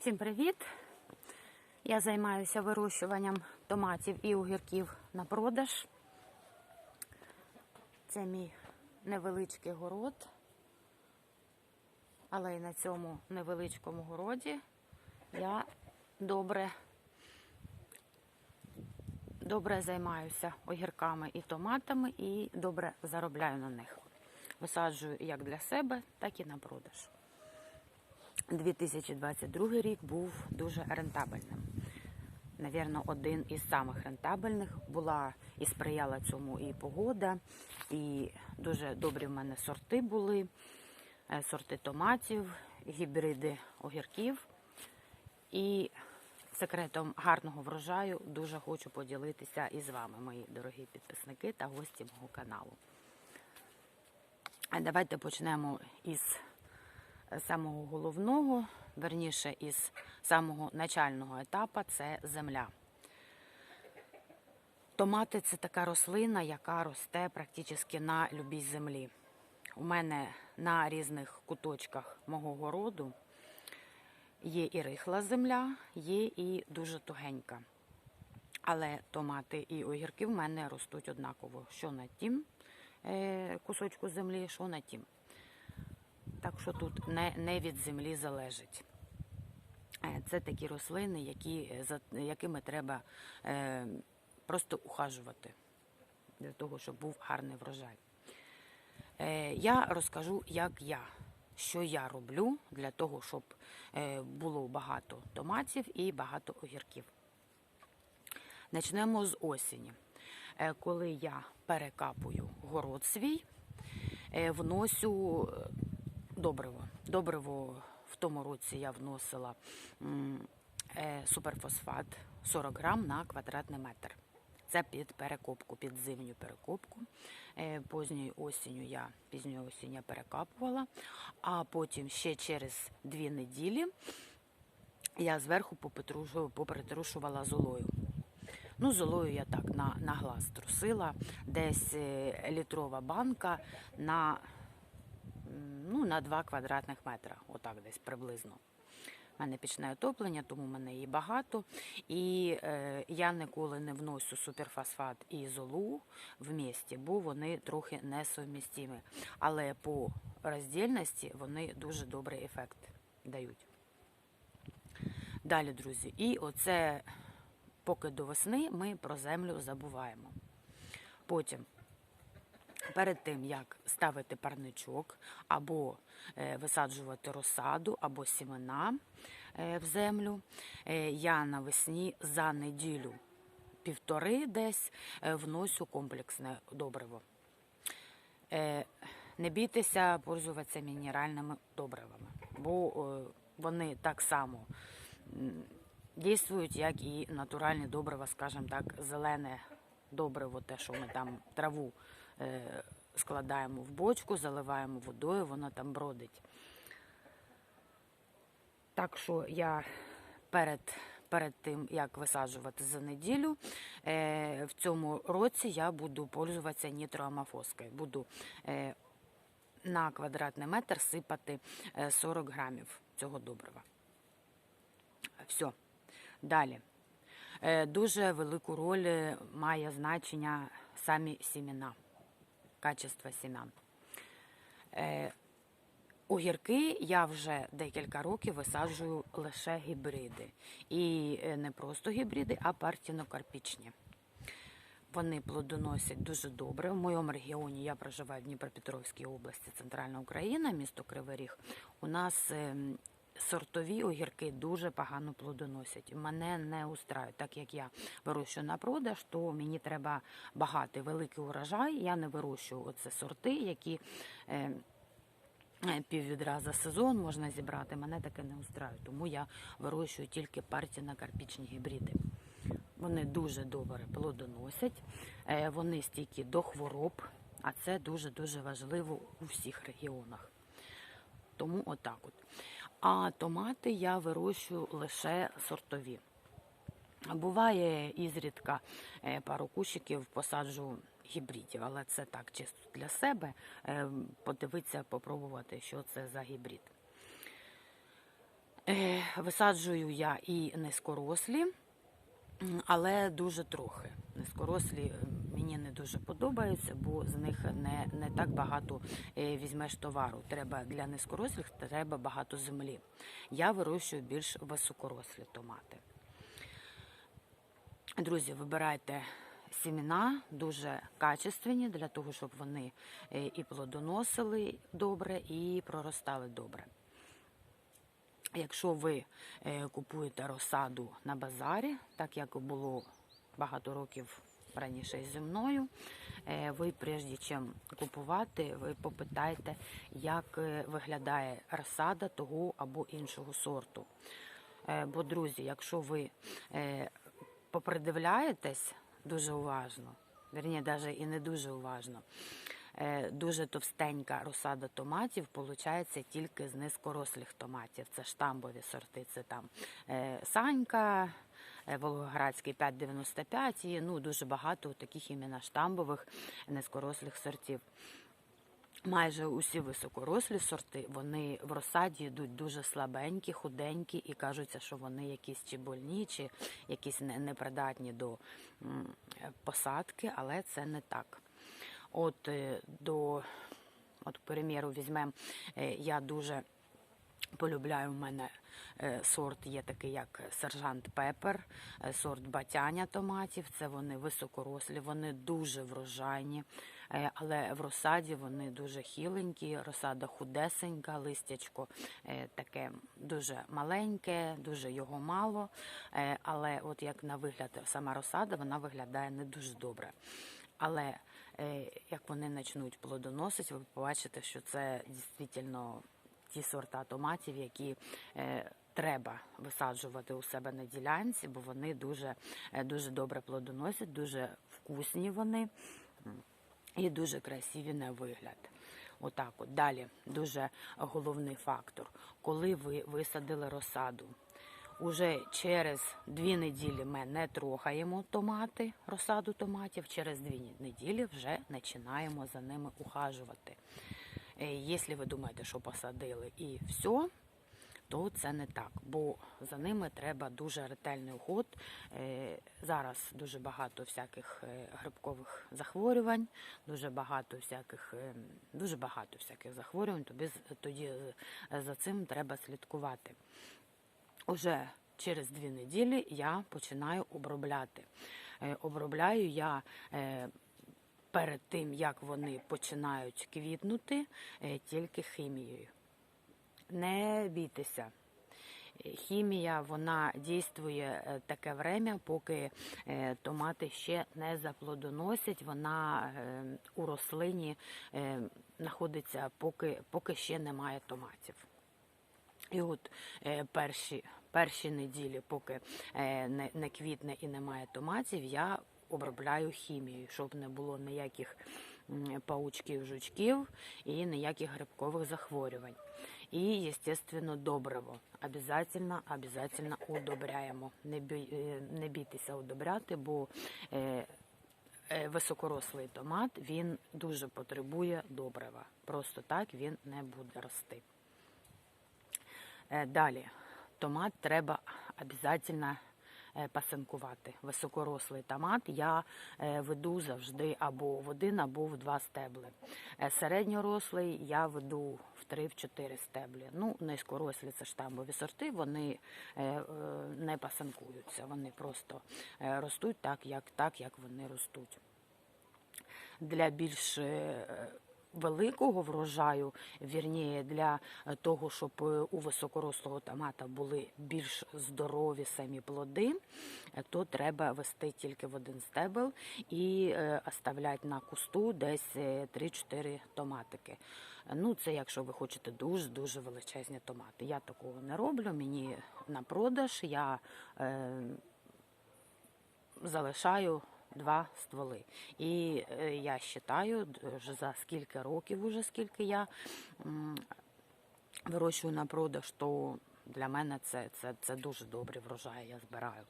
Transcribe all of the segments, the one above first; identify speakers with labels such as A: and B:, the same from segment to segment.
A: Всім привіт! Я займаюся вирощуванням томатів і огірків на продаж. Це мій невеличкий город. Але і на цьому невеличкому городі я добре, добре займаюся огірками і томатами і добре заробляю на них. Висаджую як для себе, так і на продаж. 2022 рік був дуже рентабельним. Навірно, один із самих рентабельних була і сприяла цьому і погода, і дуже добрі в мене сорти були, е, сорти томатів, гібриди огірків. І секретом гарного врожаю дуже хочу поділитися із вами, мої дорогі підписники та гості мого каналу. А Давайте почнемо із самого головного, верніше із самого начального етапу це земля. Томати це така рослина, яка росте практично на любій землі. У мене на різних куточках мого городу є і рихла земля, є і дуже тугенька. Але томати і огірки в мене ростуть однаково, що на тім е, кусочку землі, що на тім. Так що тут не, не від землі залежить. Е, Це такі рослини, які, е, за якими треба е, просто ухажувати для того, щоб був гарний врожай. Е, я розкажу, як я, що я роблю для того, щоб е, було багато томатів і багато огірків. Почнемо з осені. Е, коли я перекапую город свій, вносю добриво. Добриво в тому році я вносила е, суперфосфат 40 грам на квадратний метр. Це під перекопку, під зимню перекопку. Е, Позньою осінню я пізньою осінь я перекапувала, а потім ще через дві неділі я зверху попритрушувала золою. Ну, золою я так на, на глаз трусила, десь е, літрова банка на, ну, на 2 квадратних метра, отак десь приблизно. У мене пічне отоплення, тому в мене її багато. І е, я ніколи не вношу суперфосфат і золу в місті, бо вони трохи несовмістимі. Але по роздільності вони дуже добрий ефект дають. Далі, друзі, і оце поки до весни ми про землю забуваємо. Потім, перед тим, як ставити парничок, або е, висаджувати розсаду, або сімена е, в землю, е, я навесні за неділю півтори десь вносю комплексне добриво. Не бійтеся пользуватися мінеральними добривами, бо вони так само дійствують, як і натуральні добрива, скажімо так, зелене добриво, те, що ми там траву складаємо в бочку, заливаємо водою, воно там бродить. Так що я перед, перед тим, як висаджувати за неділю, е, в цьому році я буду пользуватися нітроамофоскою. Буду е, на квадратний метр сипати е, 40 грамів цього добрива. Все. Далі. Е, Дуже велику роль е, має значення самі сімена, качество сім'ян. Е, Огірки я вже декілька років висаджую лише гібриди. І е, не просто гібриди, а партінокарпічні. Вони плодоносять дуже добре. В моєму регіоні я проживаю в Дніпропетровській області, Центральна Україна, місто Кривий Ріг. У нас ем, сортові огірки дуже погано плодоносять. Мене не устраюють. Так як я вирощую на продаж, то мені треба багатий великий урожай. Я не вирощую оце сорти, які. Е, е, Піввідра за сезон можна зібрати, мене таке не устраює, тому я вирощую тільки партії на карпічні гібриди. Вони дуже добре плодоносять, е, вони стійкі до хвороб, а це дуже-дуже важливо у всіх регіонах. Тому отак от. А томати я вирощую лише сортові. Буває ізрідка е, пару кущиків посаджу гібридів, але це так чисто для себе. е, Подивитися, попробувати, що це за гібрид. Е, Висаджую я і низькорослі, але дуже трохи. Низькорослі мені не дуже подобаються, бо з них не, не так багато е, візьмеш товару. Треба для низькорослих треба багато землі. Я вирощую більш високорослі томати. Друзі, вибирайте сімена дуже качественні для того, щоб вони е, і плодоносили добре, і проростали добре. Якщо ви е, купуєте розсаду на базарі, так як було багато років раніше зі мною, е, ви прежде чим купувати, ви попитайте, як е, виглядає розсада того або іншого сорту. Е, Бо, друзі, якщо ви попридивляєтесь дуже уважно, верні, навіть і не дуже уважно, дуже товстенька розсада томатів виходить тільки з низькорослих томатів. Це штамбові сорти, це там Санька, Волгоградський 595 і ну, дуже багато таких іменно штамбових низькорослих сортів. Майже усі високорослі сорти, вони в розсаді йдуть дуже слабенькі, худенькі і кажуться, що вони якісь чи больні, чи якісь непридатні до посадки, але це не так. От е, до, от, к примеру, візьмемо, е, я дуже полюбляю в мене е, сорт, є такий як сержант Пепер, е, сорт батяня томатів. Це вони високорослі, вони дуже врожайні, е, але в розсаді вони дуже хіленькі, розсада худесенька, листячко е, таке дуже маленьке, дуже його мало. е, Але от як на вигляд сама розсада, вона виглядає не дуже добре. Але е, як вони почнуть плодоносити, ви побачите, що це дійсно ті сорта томатів, які е, треба висаджувати у себе на ділянці, бо вони дуже, е, дуже добре плодоносять, дуже вкусні вони і дуже красиві на вигляд. Отак, от далі дуже головний фактор. Коли ви висадили розсаду, Уже через дві неділі ми не трогаємо томати, розсаду томатів. Через дві неділі вже починаємо за ними ухажувати. Е, Якщо ви думаєте, що посадили і все, то це не так, бо за ними треба дуже ретельний уход. Е, Зараз дуже багато всяких е, грибкових захворювань, дуже багато всяких, дуже багато всяких захворювань. Тобі тоді за цим треба слідкувати. Уже через дві неділі я починаю обробляти. Обробляю я перед тим, як вони починають квітнути, е, тільки хімією. Не бійтеся. Хімія вона дійствує е, таке время, поки е, томати ще не заплодоносять. Вона у рослині знаходиться, поки, поки ще немає томатів. І от перші, перші неділі, поки не квітне і немає томатів, я обробляю хімією, щоб не було ніяких паучків, жучків і ніяких грибкових захворювань. І, звісно, добриво. Обязательно, обязательно удобряємо. Не, бій, е, не бійтеся удобряти, бо е, е, високорослий томат він дуже потребує добрива. Просто так він не буде рости. Далі, томат треба е, пасинкувати. Високорослий томат я е, веду завжди або в один, або в два стебли. Е, Середньорослий я веду в три-в чотири стеблі. Ну, низькорослі це штамбові сорти, вони е, е, не пасинкуються, вони просто е, ростуть так, як, так, як вони ростуть для більш е, великого врожаю, вірніше для е, того, щоб е, у високорослого томата були більш здорові самі плоди, е, то треба вести тільки в один стебел і оставляти на кусту десь е, 3-4 томатики. Ну, це якщо ви хочете дуже-дуже величезні томати. Я такого не роблю, мені на продаж я е, залишаю два стволи. І е, я вважаю, за скільки років, уже скільки я вирощую на продаж, то для мене це, це, це дуже добрі врожаї, я збираю.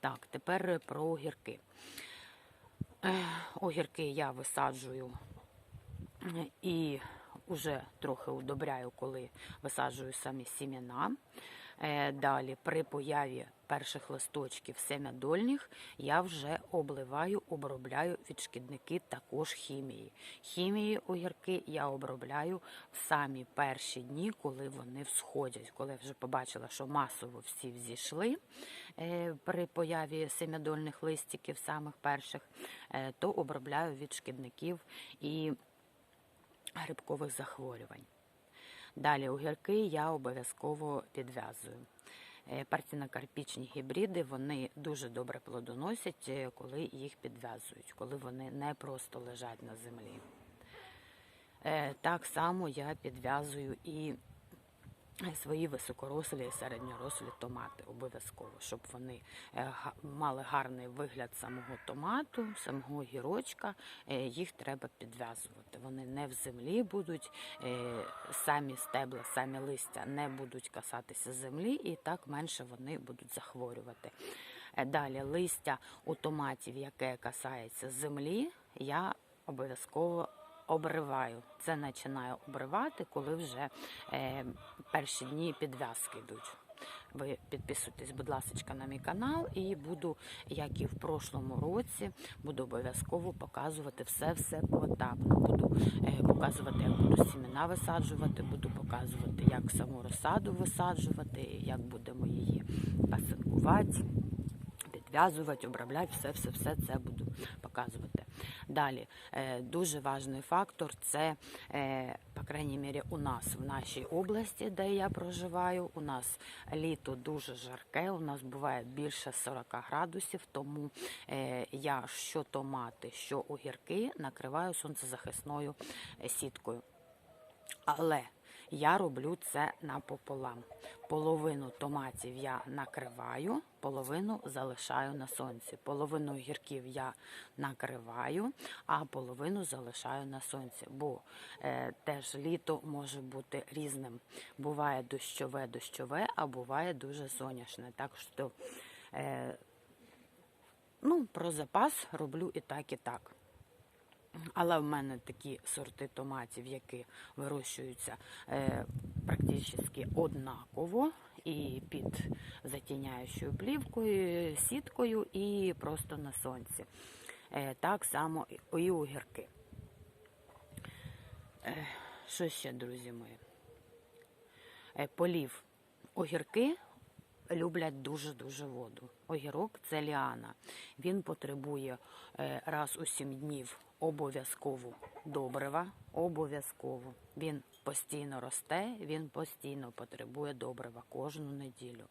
A: Так, тепер про огірки. Огірки я висаджую і вже трохи удобряю, коли висаджую самі сімена. Е, Далі, при появі перших листочків семядольних, я вже обливаю, обробляю від шкідники також хімії. Хімії огірки я обробляю в самі перші дні, коли вони всходять. Коли я вже побачила, що масово всі взійшли е, при появі семядольних листиків, самих перших, е, то обробляю від шкідників і грибкових захворювань. Далі огірки я обов'язково підв'язую. Е, Партінокарпічні гібриди вони дуже добре плодоносять, е, коли їх підв'язують, коли вони не просто лежать на землі. Е, Так само я підв'язую і свої високорослі і середньорослі томати обов'язково, щоб вони е, мали гарний вигляд самого томату, самого гірочка. Е, Їх треба підв'язувати. Вони не в землі будуть, е, самі стебла, самі листя не будуть касатися землі, і так менше вони будуть захворювати. Далі листя у томатів, яке касається землі, я обов'язково обриваю. Це починаю обривати, коли вже е, перші дні підв'язки йдуть. Ви підписуйтесь, будь ласка, на мій канал, і буду, як і в прошлому році, буду обов'язково показувати все-все поетапно. Буду е, показувати, як буду сімена висаджувати, буду показувати, як саму розсаду висаджувати, як будемо її пасинкувати підв'язувати, обробляти, все, все, все це буду показувати. Далі е, дуже важливий фактор це, е, по крайній мірі, у нас в нашій області, де я проживаю. У нас літо дуже жарке, у нас буває більше 40 градусів, тому е, я що томати, що огірки накриваю сонцезахисною сіткою. Але я роблю це напополам. Половину томатів я накриваю, половину залишаю на сонці. Половину огірків я накриваю, а половину залишаю на сонці. Бо е, теж літо може бути різним. Буває дощове, дощове, а буває дуже соняшне. Так що е, ну, про запас роблю і так, і так. Але в мене такі сорти томатів, які вирощуються е, практично однаково і під затіняючою плівкою, сіткою і просто на сонці. Е, так само і огірки. Е, що ще, друзі мої? Е, полів. Огірки люблять дуже-дуже воду. Огірок це ліана. Він потребує раз у сім днів обов'язково добрива. Обов'язково. Він постійно росте, він постійно потребує добрива кожну неділю.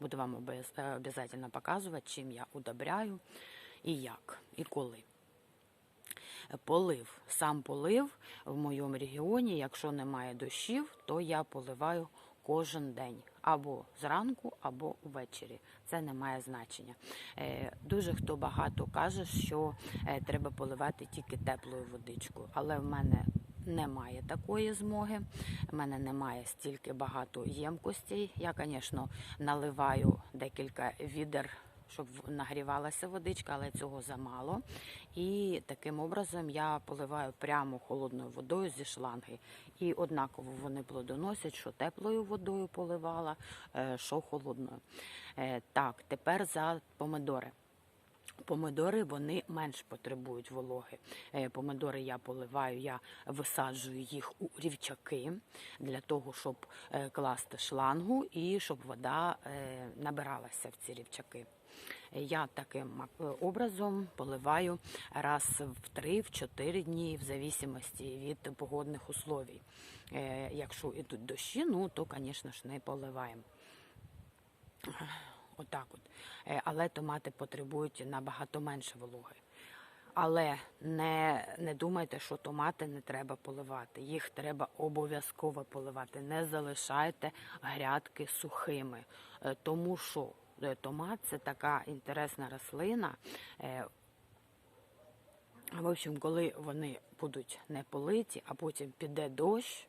A: Буду вам обов'язково показувати, чим я удобряю і як, і коли. Полив. Сам полив в моєму регіоні, якщо немає дощів, то я поливаю кожен день або зранку, або ввечері. Це не має значення. Е, Дуже хто багато каже, що е, треба поливати тільки теплою водичкою, але в мене немає такої змоги. У мене немає стільки багато ємкостей. Я, звісно, наливаю декілька відер. Щоб нагрівалася водичка, але цього замало. І таким образом я поливаю прямо холодною водою зі шланги. І однаково вони плодоносять, що теплою водою поливала, е, що холодною. Е, Так, тепер за помидори. Помидори вони менш потребують вологи. Е, Помидори я поливаю, я висаджую їх у рівчаки для того, щоб класти шлангу і щоб вода набиралася в ці рівчаки. Я таким е, образом поливаю раз в 3-4 дні, в зависимості від погодних условій. Е, Якщо йдуть дощі, ну то, звісно ж, не поливаємо. Отак от. Е, Але томати потребують набагато менше вологи. Але не, не думайте, що томати не треба поливати. Їх треба обов'язково поливати. Не залишайте грядки сухими. Тому що томат це така інтересна рослина. Е, В общем, коли вони будуть не политі, а потім піде дощ,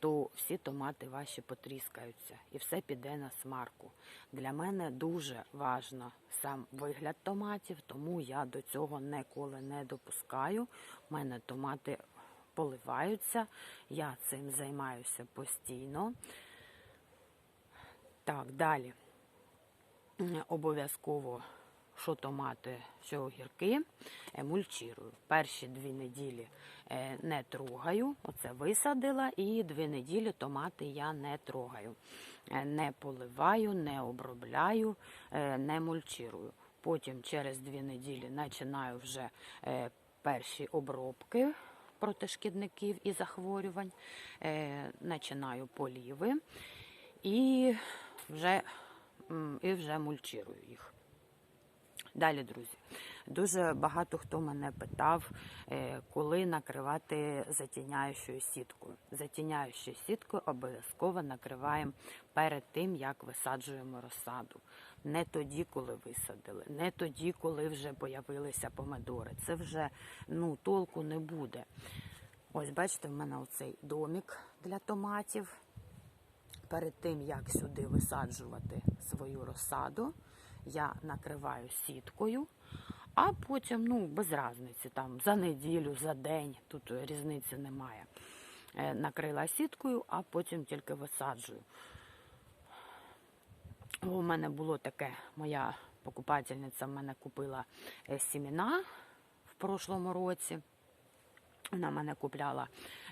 A: то всі томати ваші потріскаються і все піде на смарку. Для мене дуже важно сам вигляд томатів, тому я до цього ніколи не допускаю. У мене томати поливаються, я цим займаюся постійно. Так, далі. Обов'язково, що томати, що огірки, е, мульчирую. Перші дві неділі е, не трогаю, оце висадила, і дві неділі томати я не трогаю. Е, Не поливаю, не обробляю, не мульчирую. Потім через дві неділі починаю вже перші обробки проти шкідників і захворювань, починаю поліви і вже, і вже мульчирую їх. Далі, друзі, дуже багато хто мене питав, е, коли накривати затіняючою сіткою. Затіняючою сіткою обов'язково накриваємо перед тим, як висаджуємо розсаду. Не тоді, коли висадили, не тоді, коли вже появилися помидори. Це вже ну, толку не буде. Ось, бачите, в мене оцей домік для томатів перед тим, як сюди висаджувати свою розсаду, я накриваю сіткою, а потім, ну, без різниці, там за неділю, за день, тут різниці немає. Е, Накрила сіткою, а потім тільки висаджую. У мене було таке, моя покупательниця в мене купила е, сімена в прошлому році. Вона мене купляла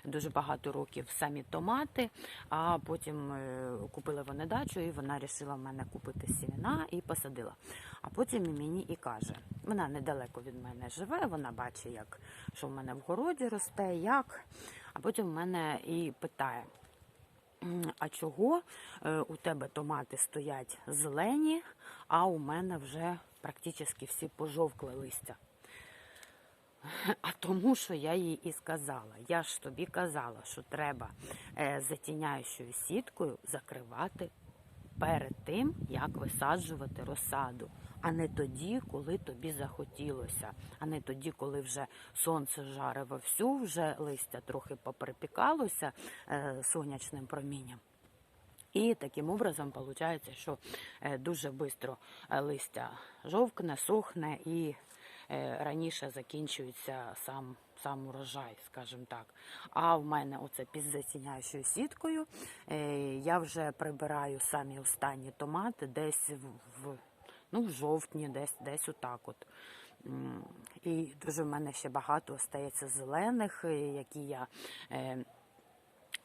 A: дуже багато років самі томати, а потім е, купили вони дачу, і вона вирішила в мене купити сімена і посадила. А потім мені і каже: вона недалеко від мене живе, вона бачить, як що в мене в городі росте, як. А потім в мене і питає. А чого е, у тебе томати стоять зелені, а у мене вже практично всі пожовкли листя? А тому, що я їй і сказала. Я ж тобі казала, що треба е, затіняючою сіткою закривати перед тим, як висаджувати розсаду, а не тоді, коли тобі захотілося, а не тоді, коли вже сонце жаре вовсю, вже листя трохи поприпікалося е, сонячним промінням. І таким образом виходить, що е, дуже швидко листя жовкне, сохне і раніше закінчується сам, сам урожай, скажімо так. А в мене оце під затіняючою сіткою е, я вже прибираю самі останні томати десь в, ну, в жовтні, десь, десь отак от. І дуже в мене ще багато остається зелених, е, які я. Е,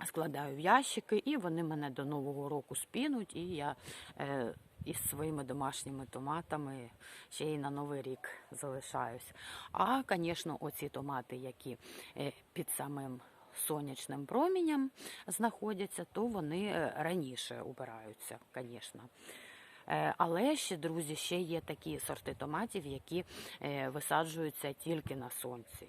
A: складаю в ящики, і вони мене до Нового року спінуть, і я е, із своїми домашніми томатами ще й на Новий рік залишаюсь. А, звісно, оці томати, які е, під самим сонячним промінням знаходяться, то вони е, раніше убираються, звісно. Е, Але ще, друзі, ще є такі сорти томатів, які висаджуються тільки на сонці.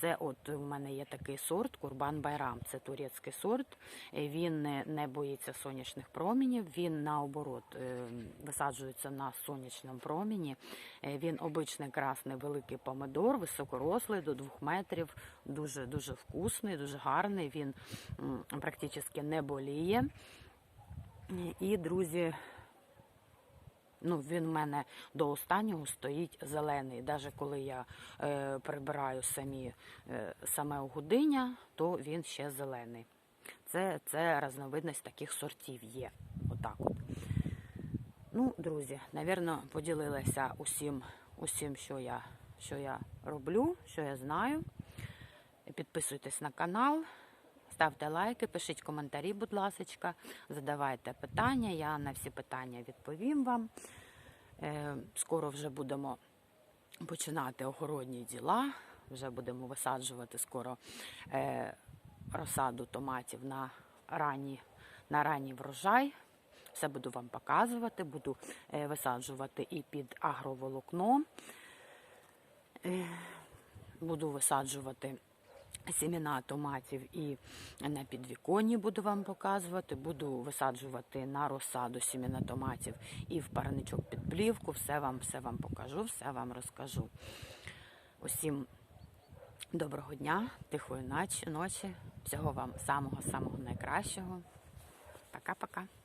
A: Це от у мене є такий сорт Курбан Байрам. Це турецький сорт. Е, Він не, боїться сонячних промінів. Він наоборот е, висаджується на сонячному проміні. Е, Він обичний красний великий помидор, високорослий до двох метрів. Дуже дуже вкусний, дуже гарний. Він практично не боліє. І, друзі, Ну, він в мене до останнього стоїть зелений. Навіть коли я е, прибираю самі, е, саме огудиння, то він ще зелений. Це, це різновидність таких сортів є. Отак от. Ну, друзі, напевно, поділилася усім, усім що, я, що я роблю, що я знаю. Підписуйтесь на канал. Ставте лайки, пишіть коментарі, будь ласка, задавайте питання. Я на всі питання відповім вам. Е, Скоро вже будемо починати огородні діла. Вже будемо висаджувати скоро е, розсаду томатів на ранній, на ранній врожай. Все буду вам показувати, буду е, висаджувати і під агроволокно. Буду висаджувати сімена томатів і на підвіконні буду вам показувати. Буду висаджувати на розсаду сімена томатів і в парничок під плівку. Все вам, все вам покажу, все вам розкажу. Усім доброго дня, тихої ночі. Всього вам самого-самого найкращого. Пока-пока.